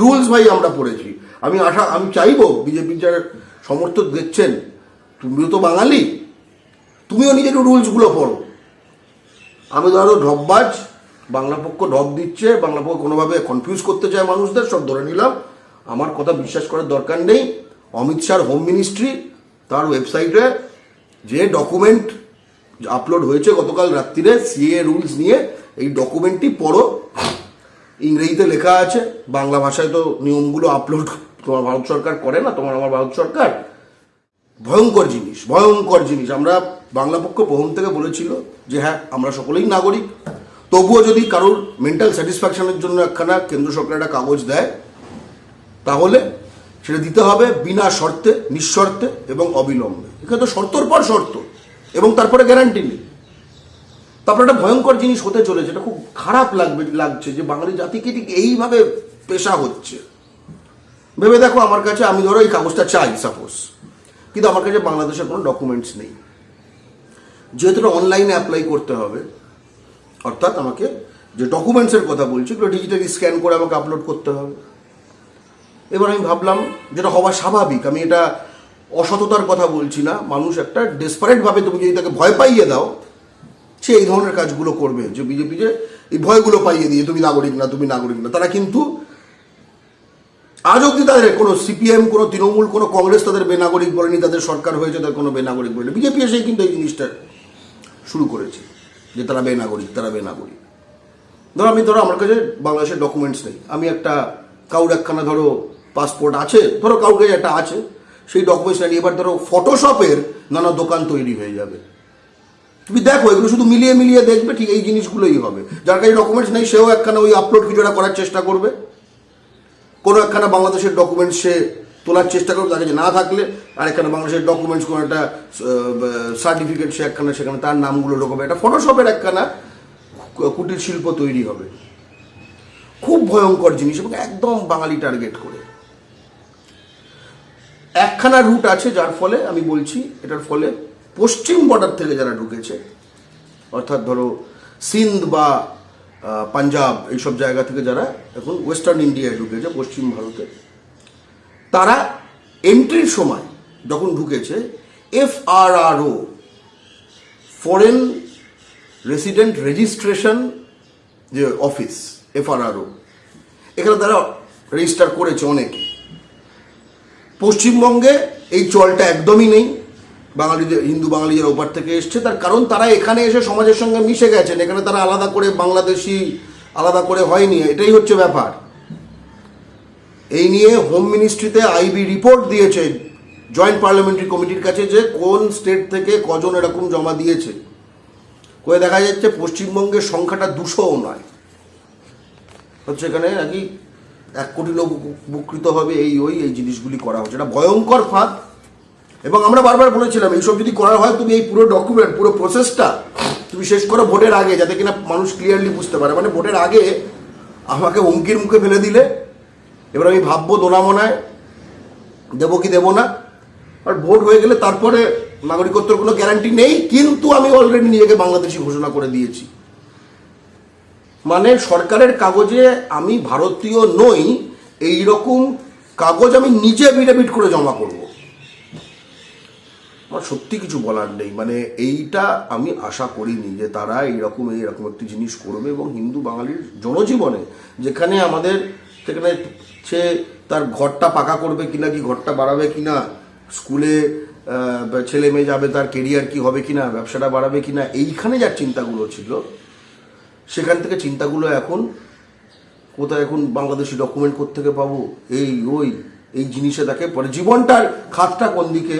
Rules ভাই আমরা পড়েছি। আমি আশা, আমি চাইব বিজেপি যারা সমর্থক দেখছেন, তুমিও তো বাঙালি, তুমিও নিজের রুলসগুলো পড়ো। আমি ধরো ঢপবাজ, বাংলা পক্ষ ঢপ দিচ্ছে, বাংলা পক্ষ কোনোভাবে কনফিউজ করতে চায় মানুষদের, সব ধরে নিলাম। আমার কথা বিশ্বাস করার দরকার নেই। অমিত শাহর হোম মিনিস্ট্রি তার ওয়েবসাইটে যে ডকুমেন্ট আপলোড হয়েছে গতকাল রাত্রিরে সিএ রুলস নিয়ে, এই ডকুমেন্টটি পড়ো। ইংরেজিতে লেখা আছে, বাংলা ভাষায় তো নিয়মগুলো আপলোড তোমার ভারত সরকার করে না, তোমার আমার ভারত সরকার। ভয়ঙ্কর জিনিস ভয়ঙ্কর জিনিস। আমরা বাংলা পক্ষ প্রথম থেকে বলেছিল যে হ্যাঁ আমরা সকলেই নাগরিক। তবুও যদি কারোর মেন্টাল স্যাটিসফ্যাকশনের জন্য একখানা কেন্দ্র সরকার একটা কাগজ দেয়, তাহলে সেটা দিতে হবে বিনা শর্তে, নিঃশর্তে এবং অবিলম্বে। এখানে তো শর্তর পর শর্ত এবং তারপরে গ্যারান্টি নেই। তারপরে একটা ভয়ঙ্কর জিনিস হতে চলেছে, এটা খুব খারাপ লাগবে, লাগছে যে বাঙালি জাতিকে ঠিক এইভাবে পেশা হচ্ছে। ভেবে দেখো আমার কাছে, আমি ধরো এই কাগজটা চাই সাপোজ কিন্তু আমার কাছে বাংলাদেশের কোনো ডকুমেন্টস নেই। যেহেতু অনলাইনে অ্যাপ্লাই করতে হবে, অর্থাৎ আমাকে যে ডকুমেন্টসের কথা বলছি ওগুলো ডিজিটালি স্ক্যান করে আমাকে আপলোড করতে হবে। এবার আমি ভাবলাম যেটা হওয়া স্বাভাবিক, আমি এটা অসততার কথা বলছি না, মানুষ একটা ডেসপারেটভাবে তুমি যদি তাকে ভয় পাইয়ে দাও সে এই ধরনের কাজগুলো করবে যে বিজেপি যে এই ভয়গুলো পাইয়ে দিয়ে তুমি নাগরিক না, তুমি নাগরিক না। তারা কিন্তু আজ অব্দি তাদের কোনো সিপিএম, কোনো তৃণমূল, কোনো কংগ্রেস তাদের বেনাগরিক বলেনি, তাদের সরকার হয়েছে, তাদের কোনো বেনাগরিক বলেনি। বিজেপি এসেই কিন্তু এই জিনিসটা শুরু করেছে, যে তারা বেনাগরিক তারা বেনাগরিক। ধরো আমি, ধরো আমার কাছে বাংলাদেশের ডকুমেন্টস নেই। আমি একটা কাউর একখানা, ধরো পাসপোর্ট আছে, ধরো কাউকে একটা আছে, সেই ডকুমেন্টস নিয়ে এবার ধরো ফটোশপের নানা দোকান তৈরি হয়ে যাবে। তুমি দেখো, এগুলো শুধু মিলিয়ে মিলিয়ে দেখবে, ঠিক এই জিনিসগুলোই হবে। যার কাছে ডকুমেন্টস নেই, সেও একখানা ওই আপলোড কিছুটা করার চেষ্টা করবে। কোনো একখানা বাংলাদেশের ডকুমেন্টস সে তোলার চেষ্টা করবে, তার কাছে না থাকলে আর একখানা বাংলাদেশের ডকুমেন্টস কোনো একটা সার্টিফিকেট সে একখানা, সেখানে তার নামগুলো ঢোকাবে। একটা ফটোশপের একখানা কুটির শিল্প তৈরি হবে। খুব ভয়ঙ্কর জিনিস, এবং একদম বাঙালি টার্গেট করে। একখানা রুট আছে, যার ফলে আমি বলছি, এটার ফলে পশ্চিম বর্ডার থেকে যারা ঢুকেছে, অর্থাৎ ধরো সিন্ধ বা পাঞ্জাব এইসব জায়গা থেকে যারা এখন ওয়েস্টার্ন ইন্ডিয়ায় ঢুকেছে, পশ্চিম ভারতে, তারা এন্ট্রির সময় যখন ঢুকেছে F R R O foreign resident registration যে office F R R O এখানে তারা রেজিস্টার করেছে অনেকে। পশ্চিমবঙ্গে এই চলটা একদমই নেই। বাঙালিদের, হিন্দু বাঙালিদের ওপার থেকে এসছে। তার কারণ তারা এখানে এসে সমাজের সঙ্গে মিশে গেছেন। এখানে তারা আলাদা করে বাংলাদেশি, আলাদা করে হয়নি। এটাই হচ্ছে ব্যাপার। এই নিয়ে হোম মিনিস্ট্রিতে আইবি রিপোর্ট দিয়েছে জয়েন্ট পার্লামেন্টারি কমিটির কাছে যে কোন স্টেট থেকে কজন এরকম জমা দিয়েছে। করে দেখা যাচ্ছে পশ্চিমবঙ্গের সংখ্যাটা দুশোও নয়। হচ্ছে এখানে নাকি এক কোটি লোক উপকৃত হবে, এই, ওই, এই জিনিসগুলি করা হচ্ছে। এটা ভয়ঙ্কর ফাঁদ। এবং আমরা বারবার বলেছিলাম, এইসব যদি করা হয়, তুমি এই পুরো ডকুমেন্ট পুরো প্রসেসটা তুমি শেষ করো ভোটের আগে, যাতে কিনা মানুষ ক্লিয়ারলি বুঝতে পারে। মানে ভোটের আগে আমাকে হুমকির মুখে ফেলে দিলে, এবার আমি ভাববো দোনামোনায় দেবো কি দেবো না। আর ভোট হয়ে গেলে তারপরে নাগরিকত্বের কোনো গ্যারান্টি নেই, কিন্তু আমি অলরেডি নিজেকে বাংলাদেশি ঘোষণা করে দিয়েছি। মানে সরকারের কাগজে আমি ভারতীয় নই এই রকম কাগজ আমি নিজে বিডাবিট করে জমা করব। আমার সত্যি কিছু বলার নেই। মানে এইটা আমি আশা করিনি যে তারা এইরকম এইরকম একটি জিনিস করবে এবং হিন্দু বাঙালির জনজীবনে যেখানে আমাদের সেখানে সে তার ঘরটা পাকা করবে কিনা, কি ঘরটা বাড়াবে কিনা, স্কুলে ছেলে মেয়ে যাবে, তার কেরিয়ার কি হবে কিনা, ব্যবসাটা বাড়াবে কিনা, এইখানে যার চিন্তাগুলো ছিল, সেখান থেকে চিন্তাগুলো এখন কোথায় এখন বাংলাদেশি ডকুমেন্ট থেকে পাবো? এই, ওই, এই জিনিসে তাকে পরে জীবনটার খাতটা কোন দিকে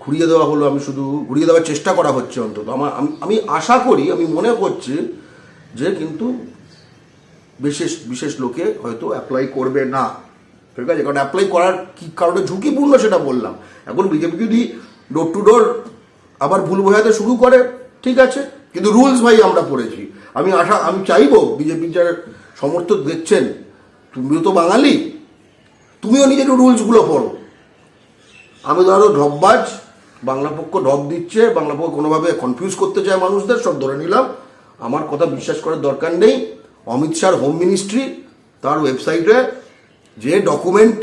ঘুরিয়ে দেওয়া হলো, আমি শুধু ঘুরিয়ে দেওয়ার চেষ্টা করা হচ্ছে অন্তত। আমার, আমি- আশা করি, আমি মনে করছি যে কিন্তু বিশেষ বিশেষ লোকে হয়তো অ্যাপ্লাই করবে না। ঠিক আছে? কারণ অ্যাপ্লাই করার কি কারণে ঝুঁকিপূর্ণ সেটা বললাম। এখন বিজেপি যদি ডোর টু ডোর আবার ভুল বোঝাতে শুরু করে, ঠিক আছে? কিন্তু রুলস ভাই আমরা পড়েছি। আমি আশা, আমি চাইব বিজেপির যারা সমর্থক দেখছেন, তুমিও তো বাঙালি, তুমিও নিজের রুলসগুলো পড়ো। আমি ধরো ঢপবাজ বাংলা পক্ষ ঢপ দিচ্ছে, বাংলা পক্ষ কোনোভাবে কনফিউজ করতে চায় মানুষদের, সব ধরে নিলাম। আমার কথা বিশ্বাস করার দরকার নেই। অমিত শাহর হোম মিনিস্ট্রি তার ওয়েবসাইটে যে ডকুমেন্ট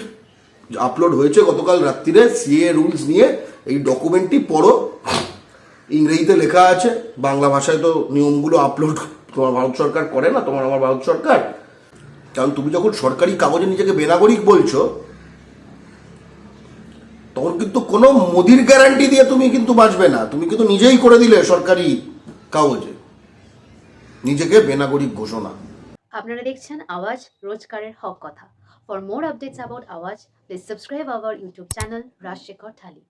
আপলোড হয়েছে গতকাল রাত্রিরে সিএ রুলস নিয়ে, এই ডকুমেন্টটি পড়ো। ইংরেজিতে লেখা আছে, বাংলা ভাষায় তো নিয়মগুলো আপলোড তোমার ভারত সরকার করে না, তোমার আমার ভারত সরকার। কারণ তুমি যখন সরকারি কাগজে নিজেকে বেনাগরিক বলছো কিন্তু কোনো মোদির গ্যারান্টি দিয়ে তুমি কিন্তু বাঁচবে না। তুমি কিন্তু নিজেই করে দিলে সরকারি কাগজে। নিজেকে বেনাগরিক ঘোষণা। আপনারা দেখছেন আওয়াজ রোজকারের হক কথা। For more updates about Awaaz please subscribe our YouTube channel Rajshekhar Thali